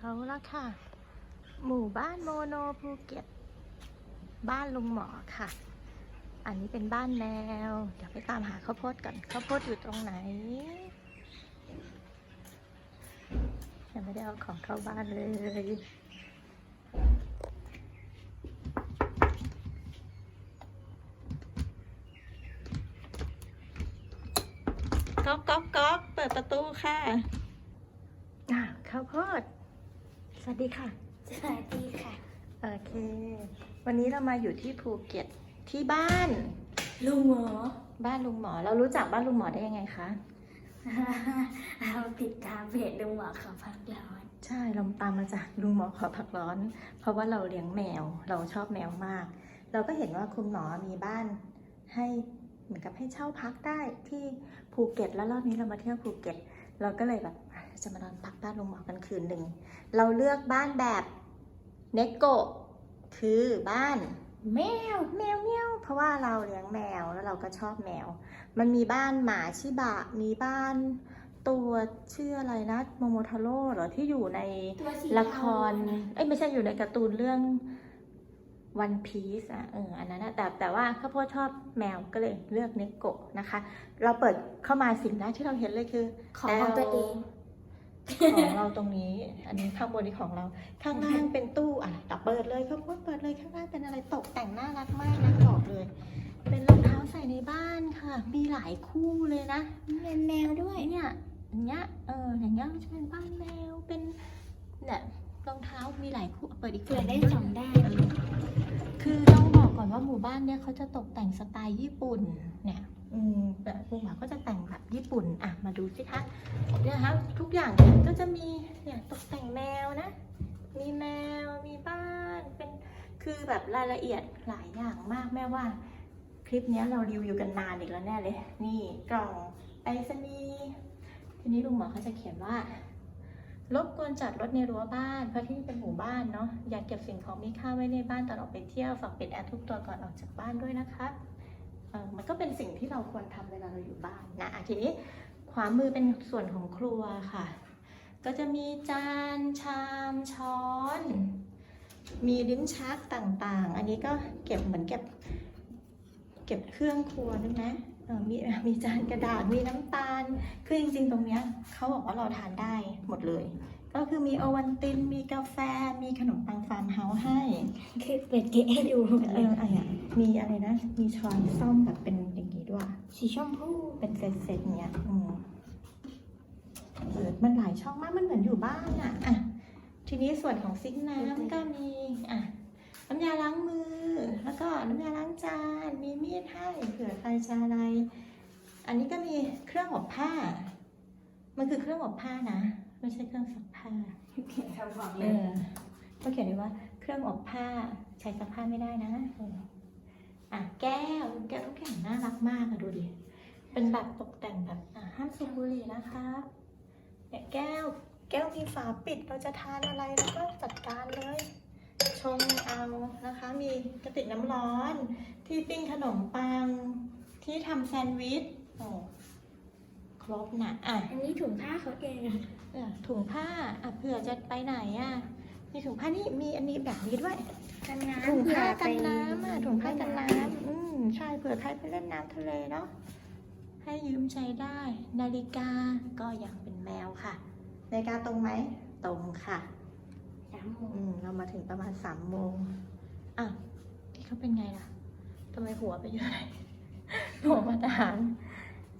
เอาละค่ะ หมู่บ้านโมโนภูเก็ต บ้านลุงหมอค่ะ อันนี้เป็นบ้านแมว เดี๋ยวไปตามหาข้าวโพดก่อนข้าวโพดอยู่ตรงไหนยังไม่ได้เอาของเข้าบ้านเลยก๊อกก๊อกก๊อกเปิดประตูค่ะอะข้าวโพด ส วัสดีค่ะ สวัสดีค่ะ โอเค วันนี้เรามาอยู่ที่ภูเก็ตที่บ้าน ลุงหมอ บ้านลุงหมอ เรารู้จักบ้านลุงหมอได้ยังไงคะ เราติดตามเพจลุงหมอเขาพักร้อน ใช่เราตามมาจากลุงหมอขอพักร้อน เพราะว่าเราเลี้ยงแมว เราชอบแมวมาก เราก็เห็นว่าคุณหมอมีบ้านให้เหมือนกับให้เช่าพักได้ที่ภูเก็ต แล้วรอบนี้เรามาเที่ยวภูเก็ต เราก็เลยแบบ อะจะมานอนพักบ้านลุงหมอกันคืนหนึ่ง เราเลือกบ้านแบบเนโกะคือบ้านแมวแมวเมียวเพราะว่าเราเลี้ยงแมวแล้วเราก็ชอบแมว มันมีบ้านหมาชิบะ มีบ้านตัวชื่ออะไรนะโมโมทาโร่เหรอที่อยู่ในตัวสีละคร เอ้ยไม่ใช่อยู่ในการ์ตูนเรื่อง One Piece อะเอออันนั้นนะแต่แต่ว่าข้าวโพดชอบแมวก็เลยเลือกเนโกะนะคะ เราเปิดเข้ามาสิ่งแรกที่เราเห็นเลยคือ ของของตัวเอง ของเราตรงนี้ อันนี้ข้างบนนี้ของเรา ข้างล่างเป็นตู้อะตับเปิดเลยข้าวโพดเปิดเลยข้างล่างเป็นอะไรตกแต่งน่ารักมากนะบอกเลย เป็นรองเท้าใส่ในบ้านค่ะ มีหลายคู่เลยนะเป็นแมวด้วยไอเนี่ยอย่างเงี้ยเอออย่างเงี้ยจะเป็นบ้านแมวเป็นเนี่ยรองเท้ามีหลายคู่เปิดอีกเผื่อได้ฝั่งสองด้านเออคือต้องบอกก่อนว่าหมู่บ้านเนี่ยเขาจะตกแต่งสไตล์ญี่ปุ่นเนี่ย อืมแบบคุณหมอก็จะแต่งแบบญี่ปุ่นอะมาดูสิคะเนี่ยคะทุกอย่างเนี่ยก็จะมีเนี่ยตกแต่งแมวนะ มีแมวมีบ้านเป็นคือแบบรายละเอียดหลายอย่างมากแม่ว่า คลิปนี้เรารีวิวกันนานอีกแล้วแน่เลย นี่กล่องไปรษณีย์ทีนี้ลุงหมอเขาจะเขียนว่ารบกวนจัดรถในรั้วบ้าน เพราะที่นี่เป็นหมู่บ้านเนาะอย่าเก็บสิ่งของมีค่าไว้ในบ้านตอนออกไปเที่ยวฝากปิดแอร์ทุกตัวก่อนออกจากบ้านด้วยนะคะเออ มันก็เป็นสิ่งที่เราควรทำเวลาเราอยู่บ้านนะอะทีนี้ขวามือเป็นส่วนของครัวค่ะ ก็จะมีจานชามช้อน มีลิ้นชักต่างๆ อันนี้ก็เก็บเหมือนเก็บเก็บเครื่องครัวด้วยนะเออมีมีจานกระดาษมีน้ำตาล คือจริงๆ ตรงเนี้ยเขาบอกว่าเราทานได้หมดเลย ก็คือมีโอวันติน มีกาแฟ มีขนมปังฟาร์มเฮาส์ให้คือเปิดเกะให้ดูเอออะไรอะมีอะไรนะ มีช้อนซ่อมแบบเป็นอย่างนี้ด้วย สีชมพูเป็นเซตๆเนี้ยอืมเออมันหลายช่องมาก มันเหมือนอยู่บ้านอะอะ ทีนี้ส่วนของซิงค์น้ำก็มีอะน้ำยาล้างมือ แล้วก็น้ำยาล้างจาน มีมีดให้เผื่อใครจะอะไร อันนี้ก็มีเครื่องอบผ้า มันคือเครื่องอบผ้านะ ไม่ใช่เครื่องซักผ้าเขียนคำบอกเอเลยอก็เขียนไว้ว่า เครื่องอบผ้าใช้ซักผ้าไม่ได้นะเอออะแก้วแก้วทุกอย่างน่ารักมากอะดูดิ เป็นแบบตกแต่งแบบอะห้ามสูบบุหรี่นะคะเนี่ยแก้วแก้วมีฝาปิดเราจะทานอะไรเราก็จัดการเลย ชงเอานะคะ มีกระติกน้ำร้อน ที่ปิ้งขนมปัง ที่ทำแซนด์วิชโอ้ ครบนะอะอันนี้ถุงผ้าเขาเองเออถุงผ้าอะเผื่อจะไปไหนอะมีถุงผ้านี่มีอันนี้แบบนี้ด้วย กันน้ำถุงผ้าเผื่กันอไปน้ำอะถุงผ้ากันน้ำอืมใช่เผื่อใครไปเล่นน้ำทะเลเนาะให้ยืมใช้ได้ นาฬิกาก็ยังเป็นแมวค่ะ นาฬิกาตรงไหมตรงค่ะสามโมงอืมเรามาถึงประมาณสามโมงอะที่เขาเป็นไงล่ะทำไมหัวไปอยู่ไหนหัวมาทหาร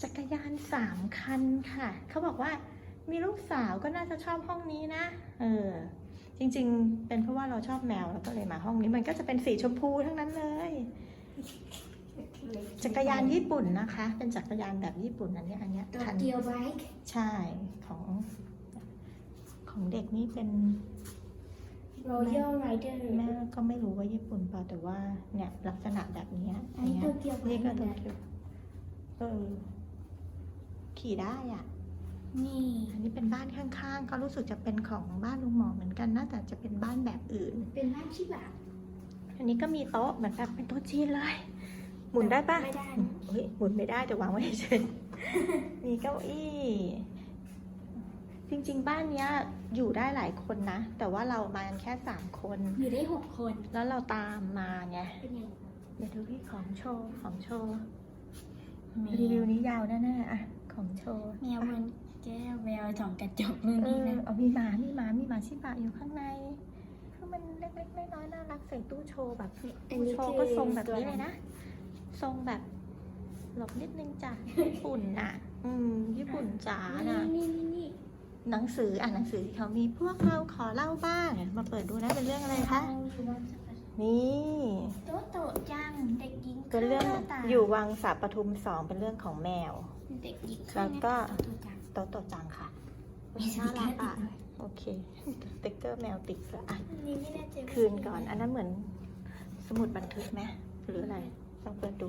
จักรยานสามคันค่ะ เขาบอกว่ามีลูกสาวก็น่าจะชอบห้องนี้นะ เออ จริงๆ เป็นเพราะว่าเราชอบแมวเราก็เลยมาห้องนี้ มันก็จะเป็นสีชมพูทั้งนั้นเลย จักรยานญี่ปุ่นนะคะ เป็นจักรยานแบบญี่ปุ่นอันเนี้ยอันเนี้ยตัวคันเกียวไบค์ใช่ ของ ของเด็กนี่เป็นรอยัลไรเดอร์แม่ก็ไม่รู้ว่าญี่ปุ่นเปล่าแต่ว่าเนี่ยลักษณะแบบเนี้ยอันนี้เนี้ตัยวเกียวไบนี่ค์ก็เหมืตัอวนเกียวเออ ขี่ได้อะ นี่ อันนี้เป็นบ้านข้างๆ ก็รู้สึกจะเป็นของบ้านลุงหมอเหมือนกันนะแต่จะเป็นบ้านแบบอื่น เป็นบ้านชิบะอันนี้ก็มีโต๊ะเหมือนแบบเป็นโต๊ะจีนเลย หมุนได้ปะไม่ได้เฮ้ยหมุนไม่ได้แต่วางไว้เฉยๆมีเก้าอี้ จริง ๆ บ้านเนี้ยอยู่ได้หลายคนนะ แต่ว่าเรามากันแค่สามคน อยู่ได้หกคน แล้วเราตามมาไงเป็นยังไงเดี๋ยวดูพี่ของโชว์ของโชว์แมว รีวิวนี้ยาวแน่ๆอะของโชว์แมวมันแก้วแมวสองกระจกนู่นเอนี่อนะเอามีหมา มีหมา มีหมาชิบะอยู่ข้างในคือมันเล็กๆน้อยๆน่ารักใส่ตู้โชว์แบบ ตู้โชว์ก็ทรงแบบนี้เลยนะ ทรงแบบ หลบนิดนึงจ้ะญี่ปุ่นน่ะ อืม ญี่ปุ่นจ๋านี่น่ะ นี่นี่นี่หนังสืออ่านหนังสือที่เขามีพวกเราขอเล่าบ้าง มาเปิดดูนะเป็นเรื่องอะไรคะนี่ โตโตจังเด็กหญิงเป็นเรื่องข้าวตาอยู่วังสาปทุมสองเป็นเรื่องของแมว เด็กหญิงแล้วก็โตจัง โตโตจังค่ะมีสน่าติกเกรัอกร์ติอะดด้วย โอเคสติ๊กเกอร์แมวติดด้วยอะ อันนี้ไม่แน่ใจว่าคืนก่อน อันนั้นเหมือนสมุดบันทึกไหมหรืออะไรลองเปิดดู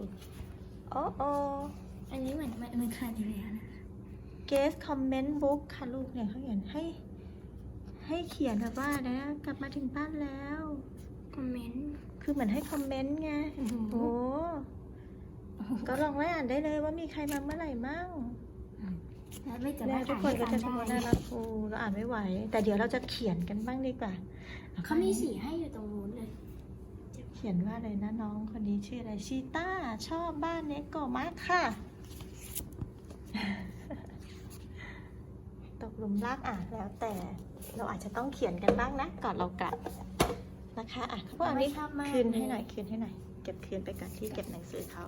โอ้โออันนี้เหมือนมันมันขาดอยู่แล้วนะ guest comment book ค่ะลูกเนี่ยเขาเขียนให้ ให้เขียนแบบว่านะ กลับมาถึงบ้านแล้ว คอมเมนต์ คือเหมือนให้คอมเมนต์ไงโอ้ก็ลองไว้อ่านได้เลยว่ามีใครมาเมื่อไหร่มั่งแล้วไม่จะแล้มาวทุกอ่านคนให้ก็ฟังจะชมว่าได้น่ารักโอ้เราอ่านไม่ไหว แต่เดี๋ยวเราจะเขียนกันบ้างดีกว่าเขามีสีให้อยู่ตรงนู้นเลย เขียนว่าอะไรนะน้องคนนี้ชื่ออะไรชีต้าชอบบ้านเนโกะมากค่ะ ตกหลุมรักอะแล้วแต่เราอาจจะต้องเขียนกันบ้างนะก่อนเรากลับ นะคะอะเขาบอกอันนี้ชอบมากคืนให้เลยหน่อยคืนให้หน่อยเก็บคืนไปก่อนที่เก็บหนังสือเขา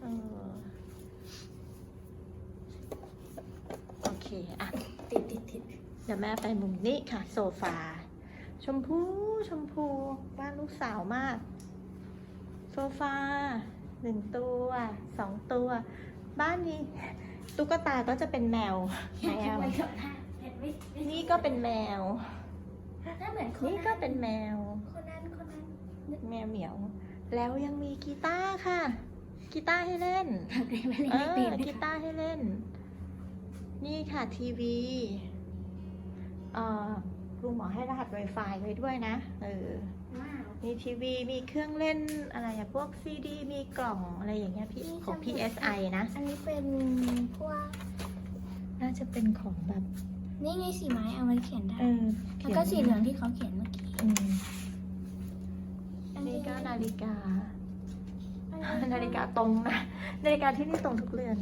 เออโอเคอะติดติดติดเดี๋ยวแม่ไปมุมนี้ค่ะ โซฟา ชมพูชมพูบ้านลูกสาวมาก โซฟาหนึ่งตัวสองตัว บ้านนี้ตุ๊กตาก็จะเป็นแมวอยากแมจะวไปกับท่าเห็นไหมนี่ก็เป็นแมว น่าเหมือนคนนี่ก็เป็นแมว คนนั้นคนนั้นแมวเหมียว แล้วยังมีกีตาร์ค่ะ กีตาร์ให้เล่นไม่ได้เอไม่เป็นอนะกีคะตาร์ให้เล่น นี่ค่ะทีวีเอ่อครูหมอให้รหัส Wi-Fi ไว้ด้วยนะ เออว้าวมีทีวี มีเครื่องเล่นอะไรอะพวกซีดี มีกล่องอะไรอย่างเงี้ยพี่ของ PSI นะ อันนี้เป็นพวก น่าจะเป็นของแบบ นี่ไงสีไม้เอาไว้เขียนได้ เออแล้วก็สีเหลืองที่เขาเขียนเมื่อกี้อืมอันนี่นี้ก็นาฬิกาอันาฬิกาตรงนะ นาฬิกาที่นี่ตรงทุกเรือน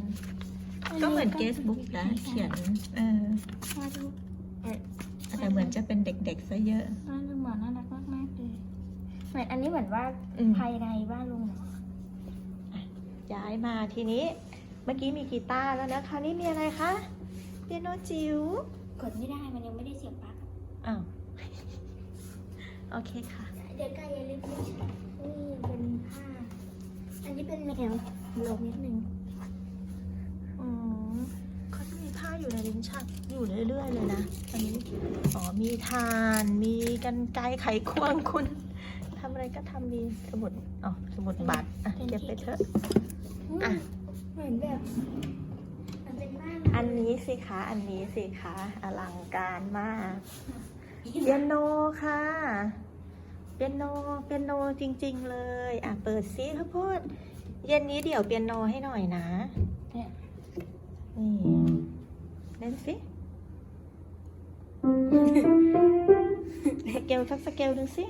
ก็เหมือนเกสบุ๊กนะเขียน เออมาดูแต่เหมือนจะเป็นเด็กๆซะเยอะ บ้านลุงหมอน่ารักมากมากๆเลยเหมือนอันนี้เหมือนว่าอืม ภายในบ้านลุงหมอย้ายมาทีนี้ เมื่อกี้มีกีตาร์แล้วนะคราวนี้มีอะไรคะเปียโนจิ๋ว กดไม่ได้มันยังไม่ได้เสียบปลั๊กอ้าว โอเคค่ะ เดี๋ยวไก่อย่าลืมนี่เป็นผ้า อันนี้เป็นแมวลงนิดนึงอืมเขาจะมีผ้าอยู่ในลิ้นชักอยู่เรื่อยๆเลยนะอันนี้ อ๋อ มีทาน มีกันไกรไขควงคุณทำอะไรก็ทำมีสมุดอ๋อสมุดบัตรอะเก็บไปเถอะ อะ เหมือนแบบมันเป็นบ้าน อันนี้สิคะ อันนี้สิคะ อลังการมาก เปียโนค่ะ เปียโน เปียโนจริง ๆ เลย อะ เปิดซิข้าวโพดเย็นนี้เดี๋ยวเปียโนให้หน่อยนะเนี่ยนี่เล่นสิสเกลสักสเกลหนึ่งสิ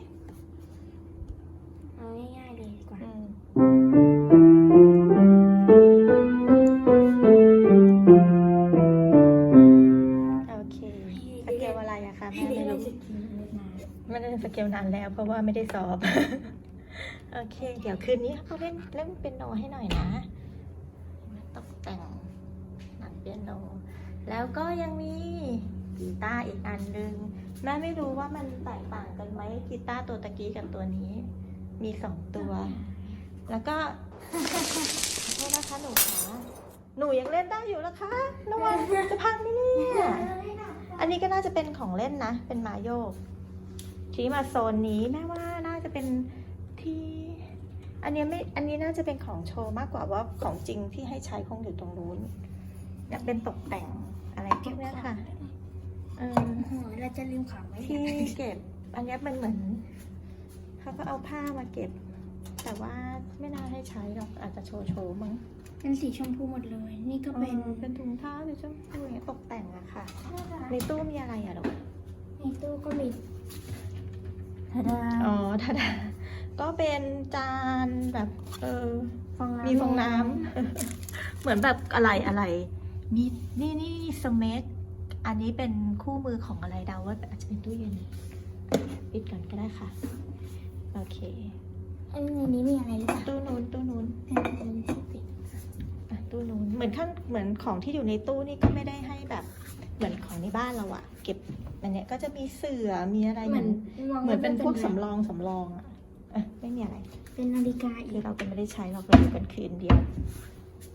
เกลนานแล้วเพราะว่าไม่ได้สอบ โอเค เดี๋ยวคืนนี้เขาเล่นเล่นเปียโนให้หน่อยนะตกแต่งหนังเปียโน แล้วก็ยังมีกีตาร์อีกอันนึงแม่ไม่รู้ว่ามันแตกต่างกันไหมกีตาร์ตัวตะกี้กับตัวนี้ มีสองตัว แล้วก็โทษนะคะหนูคะหนูยังเล่นได้อยู่แล้วคะระวังจะพังไหมเนี่ยอันนี้ก็น่าจะเป็นของเล่นนะ เป็นมาโยก ชี้มาโซนนี้แม่ว่าน่าจะเป็นที่ อันเนี้ยไม่ อันนี้น่าจะเป็นของโชว์มากกว่าว่าของจริงที่ให้ใช้คงอยู่ตรงนู้นอยากเป็นตกแต่งอะไรพวกเนี้ยค่ะเออโอ้โหเราจะลืมของไว้ที่เก็บ อันเนี้ยเป็นเหมือนเขาก็เอาผ้ามาเก็บ แต่ว่าไม่น่าให้ใช้หรอกอาจจะโชว์โชว์ๆมั้งเป็นสีชมพูหมดเลย นี่ก็เป็นออเป็นถุงเท้าหรือชมพูอย่างเงี้ยตกแต่งอะค่ะ ในตู้มีอะไรอะลูกในตู้ก็มี ทาดาอ๋อทาดาก็เป็นจานแบบเออฟองน้ำมีฟองน้ำเหมือนแบบอะไรอะไรมีนี่นี่สเมกอันนี้เป็นคู่มือของอะไรเดาว่าอาจจะเป็นตู้เย็นปิดก่อนก็ได้ค่ะ โอเคอันนี้มีอะไรหรือเปล่าตู้นู้นตู้นู้นเป็นเป็นที่ปิดอะตู้นู้นเหมือนข้างเหมือนของที่อยู่ในตู้นี่ก็ไม่ได้ให้แบบ เหมือนของในบ้านเราอะเก็บ อันเนี้ยก็จะมีเสื่อมีอะไรเหเหมืมืออนนมองเหมือนเป็นพวกแบบสำรองสำรองอะอะไม่มีอะไร เป็นนาฬิกาอีคือกเราก็ไม่ได้ใช้เราก็อยู่กันคืนเดียว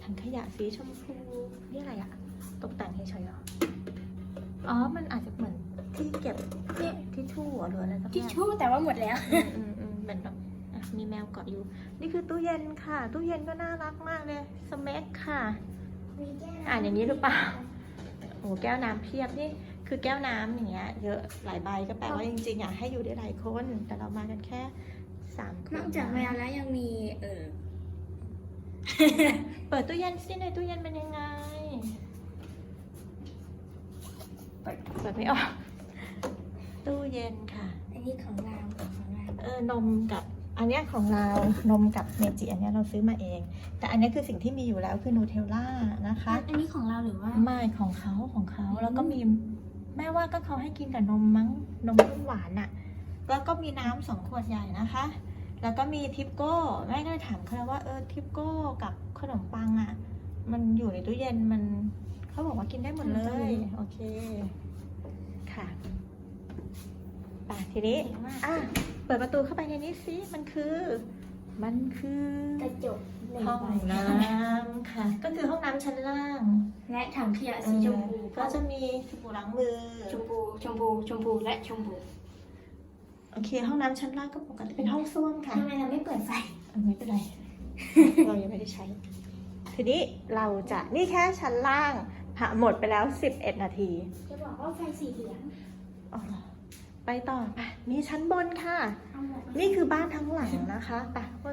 ถังขยะสีชมพูนี่อะไรอะตกแต่งเฉยๆเหรออ๋อ มันอาจจะเหมือนที่เก็บเนี่ยทิชชู่เหรอหรืออะไรสักอทิชย่าง ชู่แต่ว่าหมดแล้ว อืมอืมอืมเหมือนแบบอะมีแมวเกาะอยู่ นี่คือตู้เย็นค่ะ ตู้เย็นก็น่ารักมากเลยสเม็กค่ะมีแก้วอ่านอย่างนี้หรือเปล่า โอ้แก้วน้ำเพียบนี่ คือแก้วน้ำอย่างเงี้ยเยอะหลายใบก็แปลว่าจริงๆอะให้อยู่ได้หลายคน แต่เรามากันแค่สามคนนอกจากแมวแล้วยังมีเออเปิดตู้เย็นสิในตู้เย็นเป็นยังไง เปิดเปิดไม่ออกตู้เย็นค่ะ อันนี้ของเราของเราเออนมกับอันเนี้ยของเรานมกับเมจิอันเนี้ยเราซื้อมาเอง แต่อันเนี้ยคือสิ่งที่มีอยู่แล้วคือนูเทลล่านะคะ อันนี้ของเราหรือว่าไม่ของเขาของเขาอืมแล้วก็มี แม่ว่าก็เขาให้กินกับนมมั้งนมข้นหวานอะแล้วก็มีน้ำสองขวดใหญ่นะคะ แล้วก็มีทิปโก้แม่ก็เลยถามเขาว่าเออทิปโก้กับขนมปังอะมันอยู่ในตู้เย็นมันเขาบอกว่ากินได้หมดเลยโอเคค่ะไป่ะทีนี้เก่งมากอะเปิดประตูเข้าไปในนี้สิมันคือ มันคือกระจกหนึ่งห้องใบน้ำค่ะ ก็คือห้องน้ำชั้นล่าง และถังขยะสีชมพูก็จะมีสบู่ล้างมือ ชมพูชมพูชมพูและชมพูโอเค ห้องน้ำชั้นล่างก็ปกติเป็นห้องส้วมค่ะทำไมเราไม่เปิดไฟอันไม่เป็นไรเรายังไม่ได้ใช้ ทีนี้เราจะนี่แค่ชั้นล่างผ่าหมดไปแล้ว 11 นาที จะบอกว่าไฟสีเหลืองอ๋อเหรอ ไปต่อไปมีชั้นบนค่ะเอาหมดนี่คือบ้านทั้งหลังนะคะไปก็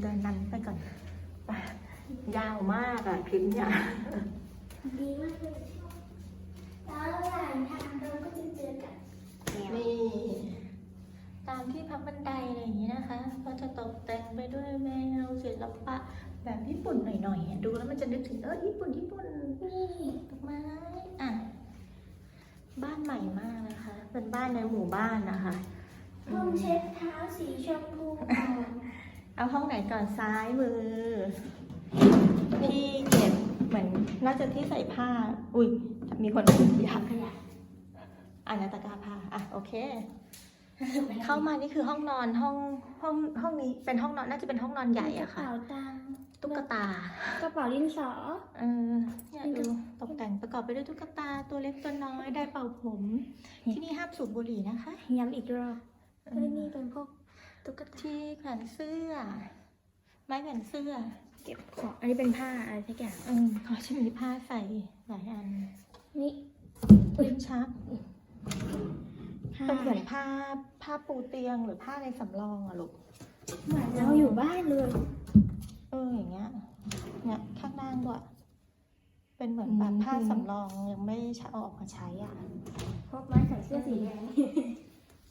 เดินนำไปก่อนไปยาวมากอะคลิปเนี่ย ดีมากเลยแล้วระหว่างทางเราก็จะเจอกับแมวนี่ตามที่พักบันไดอะไรอย่างนี้นะคะ ก็จะตกแต่งไปด้วยแมวศิลปะแบบญี่ปุ่นหน่อยๆอะดูแล้วมันจะนึกถึงเออญี่ปุ่นญี่ปุ่นนี่ดอกไม้อะ บ้านใหม่มากนะคะ เป็นบ้านในหมู่บ้านนะคะห้องเช็ดเท้าสีชมพูอ่อนเอาห้องไหนก่อนซ้ายมือที่เก็บเหมือนน่าจะที่ใส่ผ้า อุ้ยมีคนถืออยากขยะอ่านตะกร้าผ้าอะโอเค เข้ามานี่คือห้องนอนห้องห้องห้องนี้เป็นห้องนอนน่าจะเป็นห้องนอนใหญ่อะกระค่ะเป๋าตังค์ ตุ๊กตากระเป๋าดินสอ เออเนี่ยดูตกแต่งประกอบไปด้วยตุ๊กตาตัวเล็กตัวน้อยได้เป่าผม ที่นี่ห้ามสูบบุหรี่นะคะย้ำอีกรอบเอเอออนี่เป็นพวกตุ๊กตาที่แขวนเสื้อ ไม้แขวนเสื้อ เก็บของอันนี้เป็นผ้าอะไรสักอย่างเออเขาจะมีผ้าใส่หลายอัน นี่ลิ้นชักผ้าเป็นเหมือนผ้าผ้าปูเตียงหรือผ้าในสำรองอะลูกเหมือนเราอยู่บ้านเลย เอออย่างเงี้ยเนี่ยข้างล่างด้วยเป็นเหมือนแบบผ้าสำรองยังไม่ใช้เอาออกมาใช้อะพวกไม้ใส่เสื้อสีแดง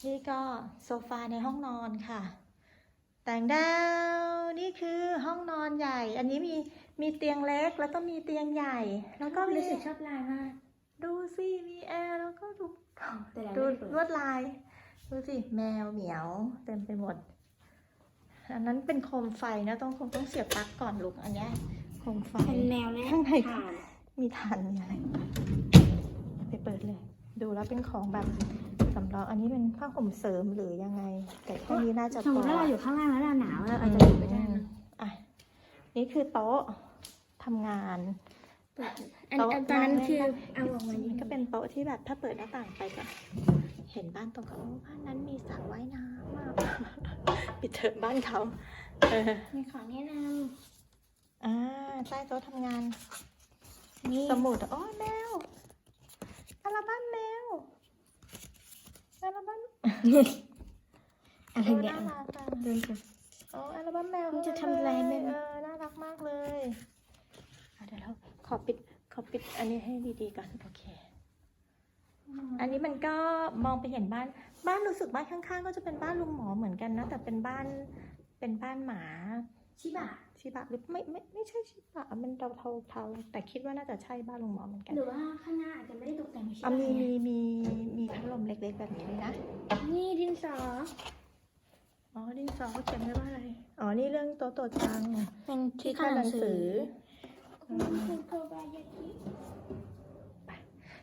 นี่ก็โซฟาในห้องนอนค่ะ แต่งดาวนี่คือห้องนอนใหญ่ อันนี้มีมีเตียงเล็กแล้วก็มีเตียงใหญ่ แล้วก็มีรู้สึกชอบลายมากดูสิมีแอร์แล้วก็ดูแต่เราดูไม่ได้เปิดลวดลาย ดูสิแมวเหมียวเต็มไปหมด อันนั้นเป็นโคมไฟนะต้องคงต้องเสียบปลั๊กก่อนลูกอันเนี้ยโคมไฟเป็นแนวและข้างในถ่านมีทานมีอะไรไปเปิดเลย ดูแล้วเป็นของแบบสำรองอันนี้เป็นผ้าห่มเสริมหรือยังไง แต่แค่นี้น่าจะสมพมอติว่าเราอยู่ข้างล่างแล้วเราหนาวเราอาจจะอือยู่ไม่ได้มนะอะนี่คือโต๊ะทำงาน อันโต๊ะอันตอนนั้นนั่งเล่นคือได้เอาออกมามันก็เป็นโต๊ะที่แบบถ้าเปิดหน้าต่างไปก็เห็นบ้านตรงเขาบ้านนั้นมีสระว่ายน้ำอะปิดเถอะบ้านเขาเออมีของแนะนอ่าใต้โต๊ะทำงานำนี่สมุดอ๋อแมวอัลบั้มแมวอัลบั้มอะไรเนี่ยน่ารักอะเดินกันอ๋ออัลบั้มแมวมันจะทำอะไรไม่รู้เออน่ารักมากเลยเดี๋ยวเราขอปิด ขอปิดอันนี้ให้ดีๆก่อนโอเค อันนี้มันก็มองไปเห็นบ้าน บ้านรู้สึกบ้านข้างๆ ก็จะเป็นบ้านลุงหมอเหมือนกันนะ แต่เป็นบ้าน เป็นบ้านหมาชิบะชิบะหรือไม่ไม่ไม่ใช่ชิบะมันเทาเทาเทาๆแต่คิดว่าน่าจะใช่บ้านลุงหมอเหมือนกัน หรือว่าข้างหน้าอาจจะไม่ได้ตกแต่งชิอะบะมีไงมีมีมีพัดลมเล็กๆแบบนี้ด้วยนะ นี่ดินสอ อ๋อดินสอเขาเขียนไว้ว่าอะไร อ๋อนี่เรื่องโตโตจังเป็นที่ขั้นหนังสือ คุณโกบายากิ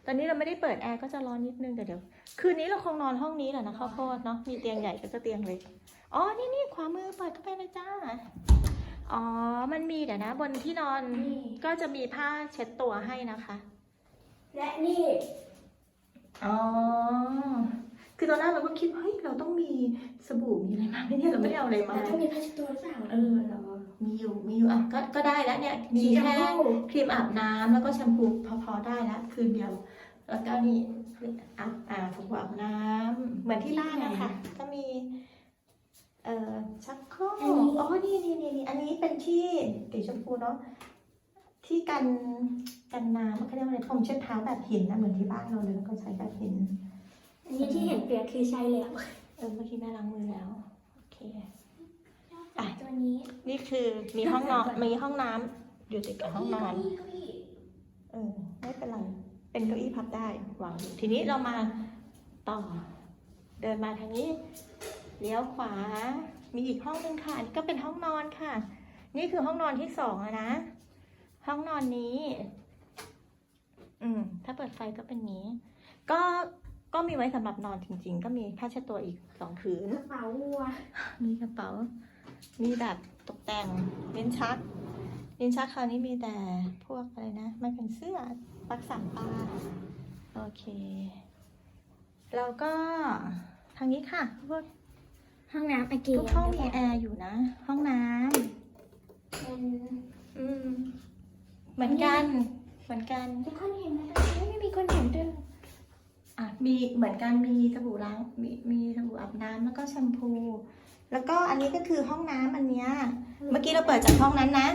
ตอนนี้เราไม่ได้เปิดแอร์ก็จะร้อนนิดนึงแต่เดี๋ยว คืนนี้เราคงนอนห้องนี้แหละนะข้าวโพดเนาะมีเตียงใหญ่ก็จะเตียงเล็กอ๋อนี่นี่ขวามือเปิดเข้าไปเลยจ้าอ๋อ มันมีเดี๋ยวนะ บนที่นอนก็จะมีผ้าเช็ดตัวให้นะคะ และนี่ อ๋อ คือตอนแรกเราก็คิดว่าเฮ้ยเราต้องมีสบู่มีอะไรมาไหมเนี่ยเราไม่ได้เอาอะไรมาเราต้องมีผ้าเช็ดตัวหรือเปล่าเออเรา มีอยู่มีอยู่อะก็ก็ได้แล้วเนี่ยมีแค่ครีมอาบน้ำแล้วก็แชมพูพอพอได้แล้วคืนเดียว แล้วก็นี่อาบอาบสบู่อาบน้ำเหมือนที่บ้านนะคะก็มีเอ่อชักโครกอ๋อนี่นี่นี่นี่อันนี้เป็นที่สีชมพูเนาะที่กันกันน้ำเขาเรียกว่าอะไรผมเช็ดเท้าแบบหินนะเหมือนที่บ้านเราเลยแล้วก็ใช้แบบหิน อันนี้ที่เห็นเปียกคือใช้แล้วเออเมื่อกี้แม่ล้างมือแล้วโอเค ตัวนี้นี่คือมีห้องนอนมีห้องน้ำอยู่ติดกับห้องนอน เก้าอี้เออไม่เป็นไร เป็นเก้าอี้พับได้วางอยู่ทีนี้เรามาต่อ เดินมาทางนี้ เลี้ยวขวา มีอีกห้องหนึงค่ะอันนี้ก็เป็นห้องนอนค่ะ นี่คือห้องนอนที่สองอะนะ ห้องนอนนี้ อืม ถ้าเปิดไฟก็เป็นนี้ ก็ก็มีไว้สำหรับนอนจริง ๆ ก็มีผ้าเช็ดตัวอีกสองผืนกระเป๋าวัวมีกระเป๋า มีแบบตกแต่งลิ้นชักลิ้นชักคราวนี้มีแต่พวกอะไรนะไม้แขวนเสื้อปลักสามปลาโอเค แล้วก็ทางนี้ค่ะพวกห้องน้ำอาเกทุกห้องมีแอร์อยู่นะ ห้องน้เป็นำอืมเหมือนกัน เหมือนกันทุกคนเห็นไหมตรงนี้ไม่มีคนเห็นด้วยอะมีเหมือนกันมีสบู่ล้างมีมีสบู่อาบน้ำแล้วก็แชมพู แล้วก็อันนี้ก็คือห้องน้ำอันเนี้ย เมื่อกี้เราเปิดจากห้องนั้นนะ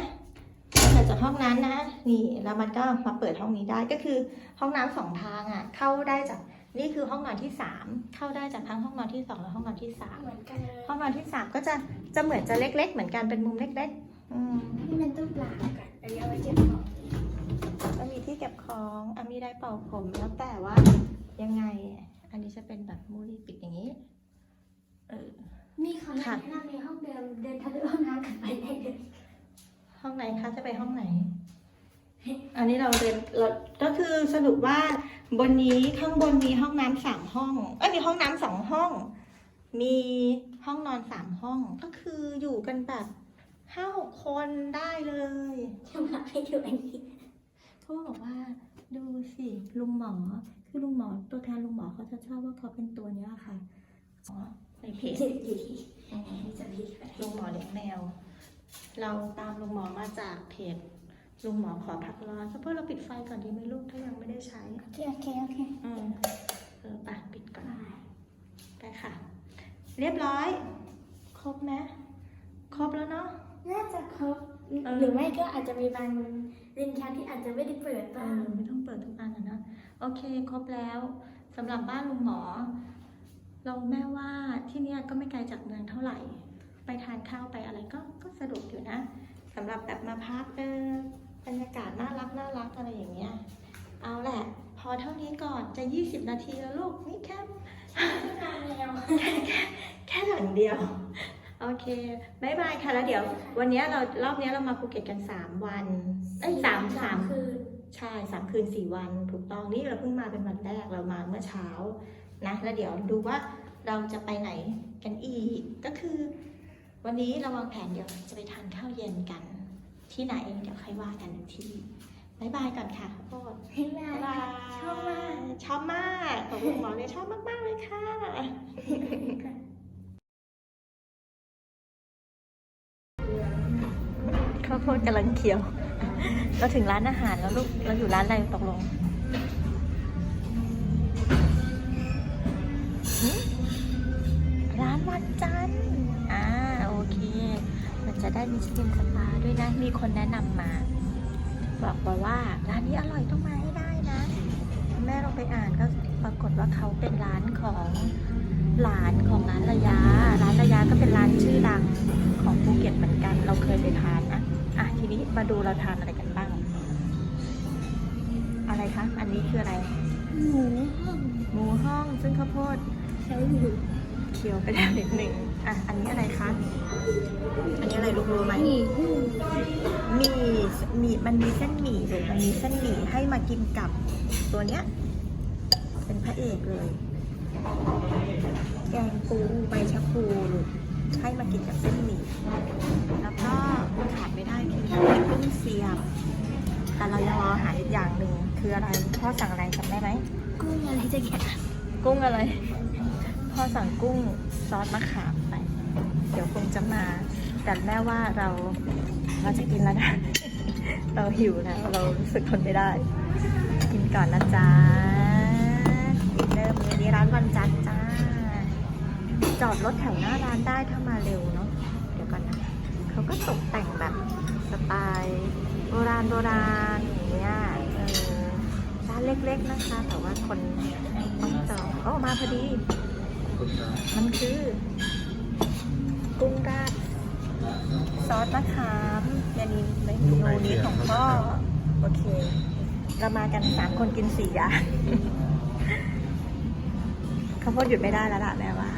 เราเปิดจากห้องนั้นนะ นี่แล้วมันก็มาเปิดห้องนี้ได้ ก็คือห้องน้ำสองทางอะ เข้าได้จาก นี่คือห้องนอนที่สาม เข้าได้จากทั้งห้องนอนที่สองและห้องนอนที่สาม เหมือนกันเลยห้องนอนที่สามก็จะ จะเหมือนจะเล็ก ๆ เหมือนกัน เป็นมุมเล็กๆ อืมนี่เป็นตู้ปลากันอันนี้เอาไว้เก็บของก็มีที่เก็บของอะมีได้เป่าผม แล้วแต่ว่ายังไง อันนี้จะเป็นแบบมูลี่ปิดอย่างนี้ เออ มีคำแนะนำในห้องเดิมเดินทะลุห้องน้ำกันไปได้เลยห้องไหนคะจะไปห้องไหน อันนี้เราเรียนเราก็คือสรุปว่าบนนี้ข้างบนมีห้องน้ำสามห้องเอ้ยมีห้องน้ำสองห้อง มีห้องนอนสามห้อง ก็คืออยู่กันแบบห้าหกคนได้เลยจะมาให้ดูอันนี้เขาบอกว่าดูสิลุงหมอ คือลุงหมอตัวแทนลุงหมอเขาจะชอบว่าเขาเป็นตัวเนี้ยค่ะอ๋อ ในเพจจิตอยู่ที่อืมนี่จะพีไปลุงหมอเลี้ยงแมว เราตามลุงหมอมาจากเพจลุงหมอขอพักร้อนเพื่อเราปิดไฟก่อนดีไหมลูกถ้ายังไม่ได้ใช้ โอเค โอเค โอเคอืมเออไปปิดก่อนไปค่ะ เรียบร้อย ครบไหมครบแล้วเนาะน่าจะครบเออหรือไม่ก็อาจจะมีบางลิ้นชักที่อาจจะไม่ได้เปิดเอบ้างอไม่ต้องเปิดทุกอันนะนะโอเค ครบแล้วสำหรับบ้านลุงหมอ เราแม่ว่าที่เนี่ยก็ไม่ไกลจากเมืองเท่าไหร่ ไปทานข้าวไปอะไรก็ก็สะดวกอยู่นะสำหรับแบบมาพักเออบรรยากาศน่ารักน่ารักอะไรอย่างเงี้ยเอาแหละ พอเท่านี้ก่อนจะ 20 นาทีแล้วลูกนี่แค่นานแล้วแค่หลังเดียว โอเคบายบายค่ะแล้วเดี๋ยว วันเนี้ยเรารอบเนี้ยเรามาภูเก็ตกัน 3 วันเอ้ยสามสามคือใช่สามคืนสี่วัน ถูกต้องนี่เราเพิ่งมาเป็นวันแรกเรามาเมื่อเช้านะแล้วเดี๋ยวดูว่า เราจะไปไหนกันอีก ก็คือ วันนี้เราวางแผนเดี๋ยวจะไปทานข้าวเย็นกัน ที่ไหนเดี๋ยวค่อยว่ากันอีกทีบายบายก่อนค่ะขอโทษให้มาบ๊ายบายชอบมากชอบมากขอบคุณหมอเลยชอบมากๆเลยค่ะข้าวโพดกำลังเคี้ยว เราถึงร้านอาหารแล้วลูก เราอยู่ร้านอะไรตกลง จะได้มีสกินสปาด้วยนะ มีคนแนะนำมา บอกมาว่าร้านนี้อร่อยต้องมาให้ได้นะ แม่ลองไปอ่านก็ปรากฏว่าเขาเป็นร้านของหลานของร้านระยะร้านระยะก็เป็นร้านชื่อดังของภูเก็ตเหมือนกัน เราเคยไปทานนะอะทีนี้มาดูเราทานอะไรกันบ้าง อะไรคะ อันนี้คืออะไร หมูห้องหมูห้องซึ่งข้าวโพดเชลอยู่ เคี้ยวไปแล้วนิดหนึ่งอะ อันนี้อะไรคะ อันนี้อะไรลูกรู้ไหมหมี่หุ้งหมี่หมี่มันมีเส้นหมี่ลูกมันมีเส้นหมี่ให้มากินกับตัวเนี้ย เป็นพระเอกเลย แกงปูใบชะพูลูกให้มากินกับเส้นหมี่แล้วก็ขาดไม่ได้คือน้ำพริกกุ้งเสียบแต่เรายังรอหาอีกอย่างหนึ่งคืออะไรพ่อสั่งอะไรจำได้ไหมกุ้งอะไรจะแกะกุ้งอะไร พ่อสั่งกุ้งซอสมะขามไป เดี๋ยวคงจะมาแต่แม่ว่าเราเราจะกินแล้วนะ เราหิวแล้ว เรารู้สึกทนไม่ได้ กินก่อนนะจ๊ะดินเนอร์มื้อนี้ร้านวันจันทร์จ้า จอดรถแถวหน้าร้านได้ถ้ามาเร็วเนาะเดี๋ยวก่อนนะเขาก็ตกแต่งแบบสไตล์โบราณโบราณอย่างเงี้ยร้านเล็กๆนะคะ แต่ว่าคนต้องจองโอ้มาพอดี มันคือ กุ้งราดซอสมะขามเมนูเมนูนี้ของพ่อโอเค เรามากันสามคนกินสี่อย่างข้าวโพดหยุดไม่ได้แล้วล่ะแม่ว่า